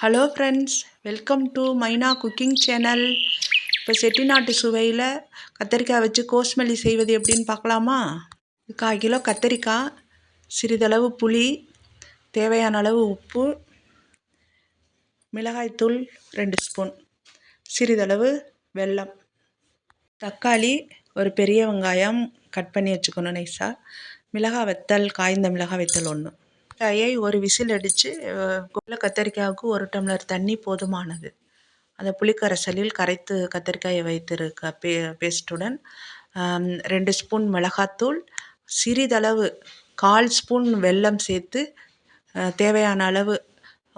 Hello friends welcome to Maina cooking channel இப்போ செட்டிநாட்டு சுவையில் கத்தரிக்காய் வச்சு கோஸ்மல்லி செய்வது எப்படின்னு பார்க்கலாமா? கால் கிலோ கத்தரிக்காய் சிறிதளவு புளி தேவையான அளவு உப்பு மிளகாய்த்தூள் ரெண்டு ஸ்பூன் சிறிதளவு வெல்லம். தக்காளி ஒரு பெரிய வெங்காயம் கட் பண்ணி வச்சுக்கணும் நைஸாக மிளகாய் வத்தல் காய்ந்த மிளகாய் வத்தல் ஒன்று காயை ஒரு விசில் அடித்து கொல்ல கத்தரிக்காய்க்கு ஒரு டம்ளர் தண்ணி போதுமானது. அந்த புளிக்கரைசலில் கரைத்து கத்தரிக்காயை வைத்திருக்க பே பேஸ்ட்டுடன் ரெண்டு ஸ்பூன் மிளகாத்தூள் சிறிதளவு கால் ஸ்பூன் வெல்லம் சேர்த்து தேவையான அளவு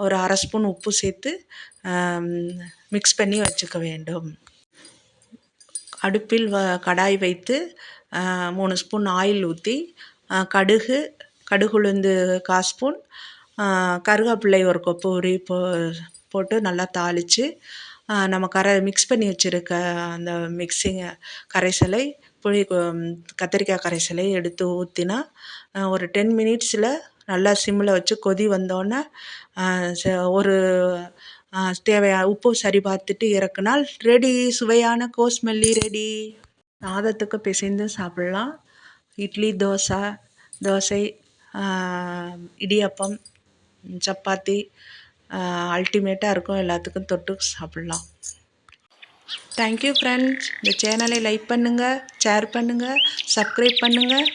ஒரு அரை ஸ்பூன் உப்பு சேர்த்து மிக்ஸ் பண்ணி வச்சுக்க வேண்டும். அடுப்பில் வ கடாய் வைத்து மூணு ஸ்பூன் ஆயில் ஊற்றி கடுகு கடுகுளுந்து கால் ஸ்பூன் கருவேப்பிலை ஒரு கொப்பு உரி போ போட்டு நல்லா தாளித்து நம்ம கரை மிக்ஸ் பண்ணி வச்சுருக்க அந்த மிக்ஸிங்க கரைசலை புளி கத்திரிக்காய் கரைசலை எடுத்து ஊற்றினா ஒரு டென் மினிட்ஸில் நல்லா சிம்மில் வச்சு கொதி வந்தோடனே ஒரு தேவையான உப்பு சரி பார்த்துட்டு இறக்குனால் ரெடி சுவையான கோஸ்மல்லி ரெடி சாதத்துக்கு பிசைந்து சாப்பிட்லாம். இட்லி தோசை தோசை இடியாப்பம் சப்பாத்தி அல்டிமேட்டாக இருக்கும் எல்லாத்துக்கும் தொட்டு சாப்பிட்லாம். தேங்க்யூ ஃப்ரெண்ட்ஸ் இந்த சேனலை லைக் பண்ணுங்கள் ஷேர் பண்ணுங்கள் சப்ஸ்கிரைப் பண்ணுங்கள்